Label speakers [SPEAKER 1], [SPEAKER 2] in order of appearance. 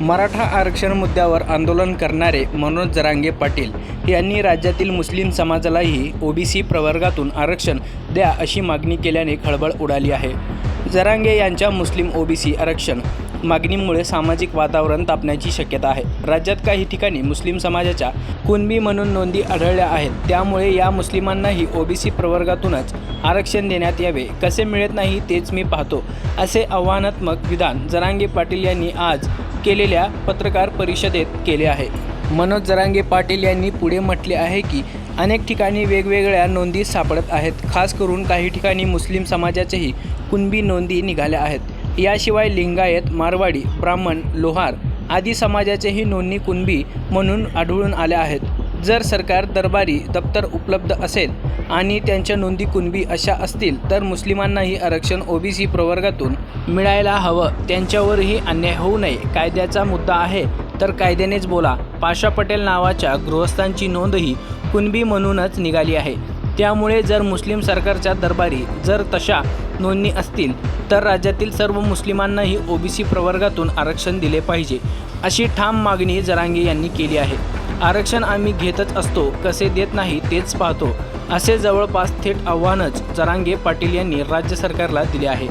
[SPEAKER 1] मराठा आरक्षण मुद्द्यावर आंदोलन करणारे मनोज जरांगे पाटील यांनी राज्यातील मुस्लिम समाजालाही ओबीसी प्रवर्गातून आरक्षण द्या अशी मागणी केल्याने खळबळ उडाली आहे. जरांगे यांच्या मुस्लिम ओबीसी आरक्षण मागणीमुळे सामाजिक वातावरण तापण्याची शक्यता आहे. राज्यात काही ठिकाणी मुस्लिम समाजाच्या कुणबी म्हणून नोंदी आढळल्या आहेत. त्यामुळे या मुस्लिमांनाही ओबीसी प्रवर्गातूनच आरक्षण देण्यात यावे. कसे मिळत नाही तेच मी पाहतो असे आव्हानात्मक विधान जरांगे पाटील यांनी आज केलेल्या पत्रकार परिषदेत केले आहे. मनोज जरांगे पाटील यांनी पुढे म्हटले आहे की अनेक ठिकाणी वेगवेगळ्या नोंदी सापडत आहेत. खास करून काही ठिकाणी मुस्लिम समाजाच्याही कुणबी नोंदी निघाल्या आहेत. याशिवाय लिंगायत मारवाडी ब्राह्मण लोहार आदी समाजाचेही नोंदी कुणबी म्हणून आढळून आल्या आहेत. जर सरकार दरबारी दप्तर उपलब्ध असेल आणि त्यांच्या नोंदी कुणबी अशा असतील तर मुस्लिमांनाही आरक्षण ओबीसी प्रवर्गातून मिळायला हवं. त्यांच्यावरही अन्याय होऊ नये. कायद्याचा मुद्दा आहे. तर कायद्यानेच बोला. पाशा पटेल नावाच्या गृहस्थांची नोंदही कुणबी म्हणूनच निघाली आहे. त्यामुळे जर मुस्लिम सरकारच्या दरबारी जर तशा नोंदणी असतील तर राज्यातील सर्व मुस्लिमांनाही ओबीसी प्रवर्गातून आरक्षण दिले पाहिजे अशी ठाम मागणी जरांगे यांनी केली आहे. आरक्षण आम्ही घेतच असतो कसे देत नाही तेच पाहतो असे जवळपास थेट आव्हानच जरांगे पाटील यांनी राज्य सरकारला दिले आहे.